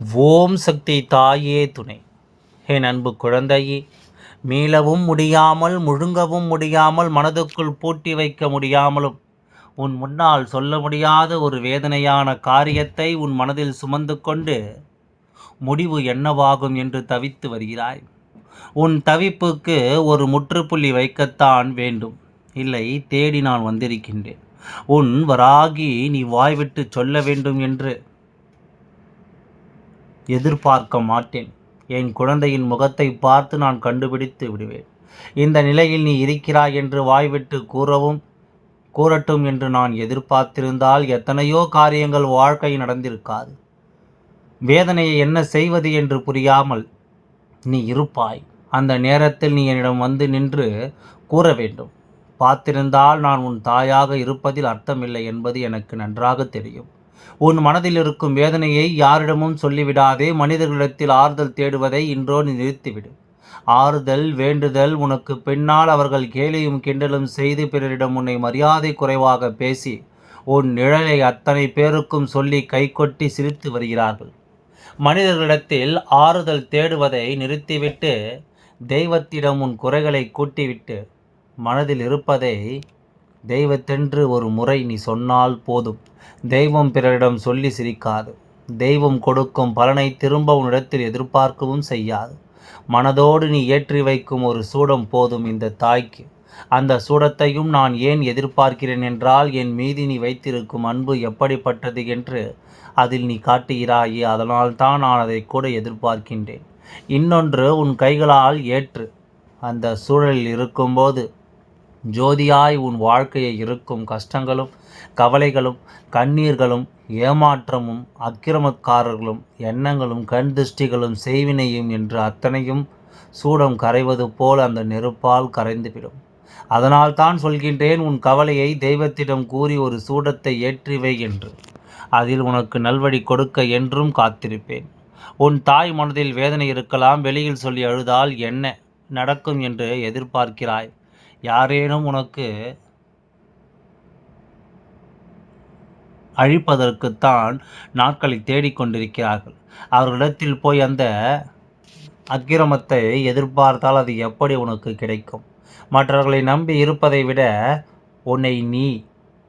ஓம் சக்தி தாயே துணை. என் அன்பு குழந்தையே மீளவும் முடியாமல் முழுங்கவும் முடியாமல் மனதுக்குள் பூட்டி வைக்க முடியாமலும் உன் முன்னால் சொல்ல முடியாத ஒரு வேதனையான காரியத்தை உன் மனதில் சுமந்து கொண்டு முடிவு என்னவாகும் என்று தவித்து வருகிறாய். உன் தவிப்புக்கு ஒரு முற்றுப்புள்ளி வைக்கத்தான் வேண்டும். இல்லை தேடி நான் வந்திருக்கின்றேன். உன் வராகி நீ வாய்விட்டு சொல்ல வேண்டும் என்று எதிர்பார்க்க மாட்டேன். என் குழந்தையின் முகத்தை பார்த்து நான் கண்டுபிடித்து விடுவேன். இந்த நிலையில் நீ இருக்கிறாய் என்று வாய்விட்டு கூறவும் கூறட்டும் என்று நான் எதிர்பார்த்திருந்தால் எத்தனையோ காரியங்கள் வாழ்க்கை நடந்திருக்காது. வேதனையை என்ன செய்வது என்று புரியாமல் நீ இருப்பாய். அந்த நேரத்தில் நீ என்னிடம் வந்து நின்று கூற வேண்டும். பார்த்திருந்தால் நான் உன் தாயாக இருப்பதில் அர்த்தமில்லை என்பது எனக்கு நன்றாக தெரியும். உன் மனதில் இருக்கும் வேதனையை யாரிடமும் சொல்லிவிடாதே மனிதர்களிடத்தில் ஆறுதல் தேடுவதை இன்றோ நீ நிறுத்திவிடு. ஆறுதல் வேண்டுதல் உனக்கு பின்னால் அவர்கள் கேலியும் கிண்டலும் செய்து பிறரிடம் உன்னை மரியாதை குறைவாக பேசி உன் நிழலை அத்தனை பேருக்கும் சொல்லி கைகொட்டி சிரித்து வருகிறார்கள். மனிதர்களிடத்தில் ஆறுதல் தேடுவதை நிறுத்திவிட்டு தெய்வத்திடம் உன் குறைகளை கூட்டிவிட்டு மனதில் இருப்பதை தெய்வத்தென்று ஒரு முறை நீ சொன்னால் போதும். தெய்வம் பிறரிடம் சொல்லி சிரிக்காது. தெய்வம் கொடுக்கும் பலனை திரும்ப உன்னிடத்தில் எதிர்பார்க்கவும் செய்யாது. மனதோடு நீ ஏற்றி வைக்கும் ஒரு சூடம் போதும் இந்த தாய்க்கு. அந்த சூடத்தையும் நான் ஏன் எதிர்பார்க்கிறேன் என்றால் என் மீது நீ வைத்திருக்கும் அன்பு எப்படிப்பட்டது என்று அதில் நீ காட்டுகிறாயே அதனால்தான் நான் அதை கூட எதிர்பார்க்கின்றேன். இன்னொன்று உன் கைகளால் ஏற்று அந்த சூழலில் இருக்கும்போது ஜோதியாய் உன் வாழ்க்கையை இருக்கும் கஷ்டங்களும் கவலைகளும் கண்ணீர்களும் ஏமாற்றமும் அக்கிரமக்காரர்களும் எண்ணங்களும் கண் திருஷ்டிகளும் செய்வினையும் என்று அத்தனையும் சூடம் கரைவது போல் அந்த நெருப்பால் கரைந்துவிடும். அதனால் தான் சொல்கின்றேன் உன் கவலையை தெய்வத்திடம் கூறி ஒரு சூடத்தை ஏற்றிவை என்று. அதில் உனக்கு நல்வழி கொடுக்க என்றும் காத்திருப்பேன். உன் தாய் மனதில் வேதனை இருக்கலாம் வெளியில் சொல்லி அழுதால் என்ன நடக்கும் என்று எதிர்பார்க்கிறாய். யாரேனும் உனக்கு அழிப்பதற்குத்தான் நாட்களை தேடிக்கொண்டிருக்கிறார்கள் அவர்களிடத்தில் போய் அந்த அக்கிரமத்தை எதிர்பார்த்தால் அது எப்படி உனக்கு கிடைக்கும்? மற்றவர்களை நம்பி இருப்பதை விட உன்னை நீ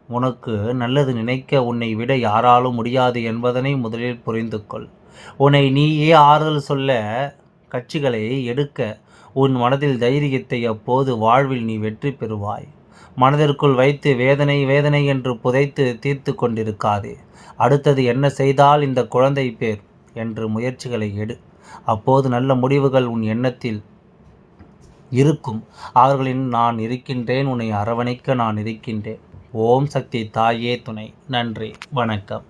உனக்கு நல்லது நினைக்க உன்னை விட யாராலும் முடியாது என்பதனை முதலில் புரிந்து கொள் உன்னை நீயே ஆறுதல் சொல்ல கட்சிகளை எடுக்க உன் மனதில் தைரியத்தை அப்போது வாழ்வில் நீ வெற்றி பெறுவாய். மனதிற்குள் வைத்து வேதனை வேதனை என்று புதைத்து தீர்த்து கொண்டிருக்காதே. அடுத்தது என்ன செய்தால் இந்த குழந்தை பேர்? என்று முயற்சிகளை எடு. அப்போது நல்ல முடிவுகள் உன் எண்ணத்தில் இருக்கும். அவர்களின் நான் இருக்கின்றேன் உன்னை அரவணைக்க நான் இருக்கின்றேன். ஓம் சக்தி தாயே துணை. நன்றி வணக்கம்.